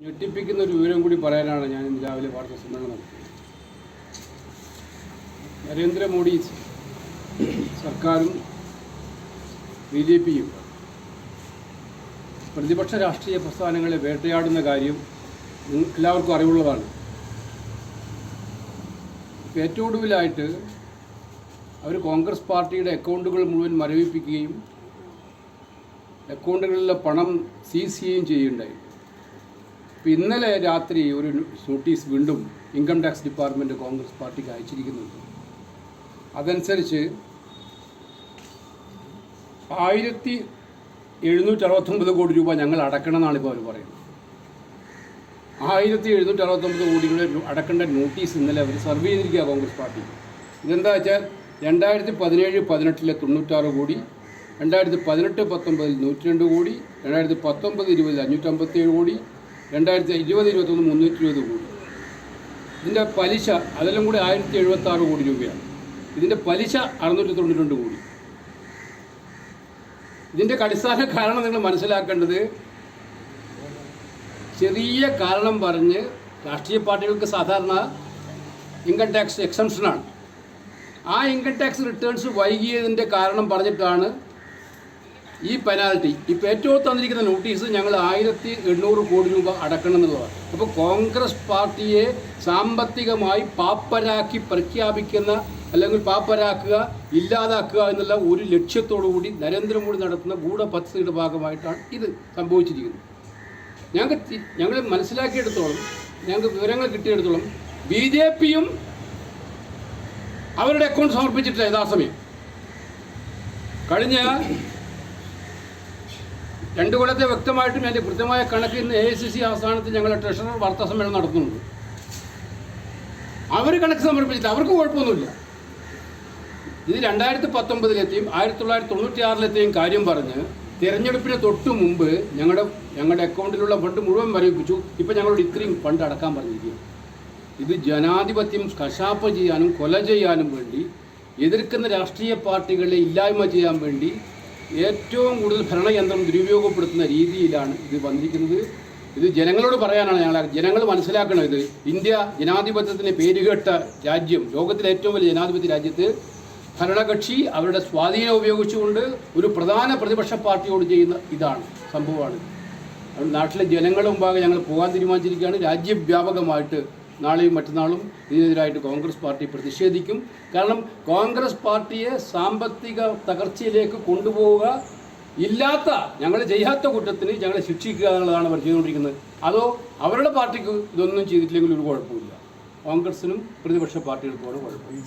ഞെട്ടിപ്പിക്കുന്ന ഒരു വിവരം കൂടി പറയാനാണ് ഞാൻ ഇന്ന് രാവിലെ വാർത്താ സമ്മേളനം നരേന്ദ്രമോദി സർക്കാരും ബി ജെ പിയും പ്രതിപക്ഷ രാഷ്ട്രീയ പ്രസ്ഥാനങ്ങളെ വേട്ടയാടുന്ന കാര്യം എല്ലാവർക്കും അറിവുള്ളതാണ്. ഒടുവിലായിട്ട് അവർ കോൺഗ്രസ് പാർട്ടിയുടെ അക്കൗണ്ടുകൾ മുഴുവൻ മരവിപ്പിക്കുകയും അക്കൗണ്ടുകളിലെ പണം സീസ് ചെയ്യുകയും ചെയ്യുകയുണ്ടായി. ഇപ്പം ഇന്നലെ രാത്രി ഒരു നോട്ടീസ് വീണ്ടും ഇൻകം ടാക്സ് ഡിപ്പാർട്ട്മെന്റ് കോൺഗ്രസ് പാർട്ടിക്ക് അയച്ചിരിക്കുന്നുണ്ട്. അതനുസരിച്ച് ആയിരത്തി എഴുന്നൂറ്റി അറുപത്തൊമ്പത് കോടി രൂപ ഞങ്ങൾ അടക്കണം എന്നാണ് ഇപ്പോൾ അവർ പറയുന്നത്. ആയിരത്തി എഴുന്നൂറ്റി അറുപത്തൊമ്പത് കോടിയുടെ അടക്കേണ്ട നോട്ടീസ് ഇന്നലെ അവർ സർവ് ചെയ്തിരിക്കുക കോൺഗ്രസ് പാർട്ടി. ഇതെന്താ വെച്ചാൽ രണ്ടായിരത്തി പതിനേഴ് പതിനെട്ടിലെ തൊണ്ണൂറ്റാറ് കോടി രണ്ടായിരത്തി പതിനെട്ട് പത്തൊമ്പതിൽ നൂറ്റി രണ്ട് കോടി രണ്ടായിരത്തി പത്തൊമ്പത് ഇരുപതിൽ അഞ്ഞൂറ്റമ്പത്തേഴ് കോടി രണ്ടായിരത്തി ഇരുപത് ഇരുപത്തൊന്ന് മുന്നൂറ്റി ഇരുപത് കോടി. ഇതിന്റെ പലിശ അതെല്ലാം കൂടി ആയിരത്തി എഴുപത്തി ആറ് കോടി രൂപയാണ്. ഇതിന്റെ പലിശ അറുന്നൂറ്റി തൊണ്ണൂറ്റി കോടി. ഇതിന്റെ അടിസ്ഥാന കാരണം നിങ്ങൾ മനസ്സിലാക്കേണ്ടത് ചെറിയ കാരണം പറഞ്ഞ് രാഷ്ട്രീയ പാർട്ടികൾക്ക് സാധാരണ ഇൻകം ടാക്സ് എക്സംഷനാണ്. ആ ഇൻകം ടാക്സ് റിട്ടേൺസ് വൈകിയതിന്റെ കാരണം പറഞ്ഞിട്ടാണ് ഈ പെനാൽറ്റി ഇപ്പോൾ ഏറ്റവും തന്നിരിക്കുന്ന നോട്ടീസ് ഞങ്ങൾ ആയിരത്തി എണ്ണൂറ് കോടി രൂപ അടക്കണം എന്നുള്ളതാണ്. അപ്പോൾ കോൺഗ്രസ് പാർട്ടിയെ സാമ്പത്തികമായി പാപ്പരാക്കി പ്രഖ്യാപിക്കുന്ന അല്ലെങ്കിൽ പാപ്പരാക്കുക ഇല്ലാതാക്കുക എന്നുള്ള ഒരു ലക്ഷ്യത്തോടു കൂടി നരേന്ദ്രമോദി നടത്തുന്ന ഗൂഢപദ്ധതിയുടെ ഭാഗമായിട്ടാണ് ഇത് സംഭവിച്ചിരിക്കുന്നത്. ഞങ്ങൾക്ക് ഞങ്ങൾ മനസ്സിലാക്കിയെടുത്തോളം ഞങ്ങൾക്ക് വിവരങ്ങൾ കിട്ടിയെടുത്തോളം ബി ജെ പിയും അവരുടെ അക്കൗണ്ട് സമർപ്പിച്ചിട്ടില്ല യഥാസമയം. കഴിഞ്ഞ രണ്ടു കൊല്ലത്തെ വ്യക്തമായിട്ടും അതിന്റെ കൃത്യമായ കണക്ക് ഇന്ന് എ ഐ സി സി ആസ്ഥാനത്ത് ഞങ്ങൾ ട്രഷറർ വാർത്താ സമ്മേളനം നടത്തുന്നുണ്ട്. അവർ കണക്ക് സമർപ്പിച്ചിട്ട് അവർക്ക് കുഴപ്പമൊന്നുമില്ല. ഇത് രണ്ടായിരത്തി പത്തൊമ്പതിലെത്തിയും ആയിരത്തി തൊള്ളായിരത്തി തൊണ്ണൂറ്റി ആറിലെത്തിയും കാര്യം പറഞ്ഞ് തിരഞ്ഞെടുപ്പിന് തൊട്ട് മുമ്പ് ഞങ്ങളുടെ ഞങ്ങളുടെ അക്കൗണ്ടിലുള്ള ഫണ്ട് മുഴുവൻ മരവിപ്പിച്ചു. ഇപ്പം ഞങ്ങളോട് ഇത്രയും ഫണ്ട് അടക്കാൻ പറഞ്ഞിരിക്കുക ഇത് ജനാധിപത്യം കശാപ്പ് ചെയ്യാനും കൊല ചെയ്യാനും വേണ്ടി എതിർക്കുന്ന രാഷ്ട്രീയ പാർട്ടികളെ ഇല്ലായ്മ ചെയ്യാൻ വേണ്ടി ഏറ്റവും കൂടുതൽ ഭരണയന്ത്രം ദുരുപയോഗപ്പെടുത്തുന്ന രീതിയിലാണ് ഇത് വന്നിരിക്കുന്നത്. ഇത് ജനങ്ങളോട് പറയാനാണ് ഞങ്ങൾ ജനങ്ങൾ മനസ്സിലാക്കണം ഇത്. ഇന്ത്യ ജനാധിപത്യത്തിന് പേരുകേട്ട രാജ്യം ലോകത്തിലെ ഏറ്റവും വലിയ ജനാധിപത്യ രാജ്യത്ത് ഭരണകക്ഷി അവരുടെ സ്വാധീനം ഉപയോഗിച്ചുകൊണ്ട് ഒരു പ്രധാന പ്രതിപക്ഷ പാർട്ടിയോട് ചെയ്യുന്ന ഇതാണ് സംഭവമാണ്. നാട്ടിലെ ജനങ്ങളുടെ മുമ്പാകെ ഞങ്ങൾ പോകാൻ തീരുമാനിച്ചിരിക്കുകയാണ്. രാജ്യവ്യാപകമായിട്ട് നാളെയും മറ്റന്നാളും ഇതിനെതിരായിട്ട് കോൺഗ്രസ് പാർട്ടി പ്രതിഷേധിക്കും. കാരണം കോൺഗ്രസ് പാർട്ടിയെ സാമ്പത്തിക തകർച്ചയിലേക്ക് കൊണ്ടുപോവുക ഇല്ലാത്ത ഞങ്ങൾ ചെയ്യാത്ത കുറ്റത്തിന് ഞങ്ങളെ ശിക്ഷിക്കുക എന്നുള്ളതാണ് അവർ ചെയ്തുകൊണ്ടിരിക്കുന്നത്. അതോ അവരുടെ പാർട്ടിക്ക് ഇതൊന്നും ചെയ്തിട്ടില്ലെങ്കിൽ ഒരു കുഴപ്പമില്ല കോൺഗ്രസിനും പ്രതിപക്ഷ പാർട്ടികൾക്കുമാണ് കുഴപ്പം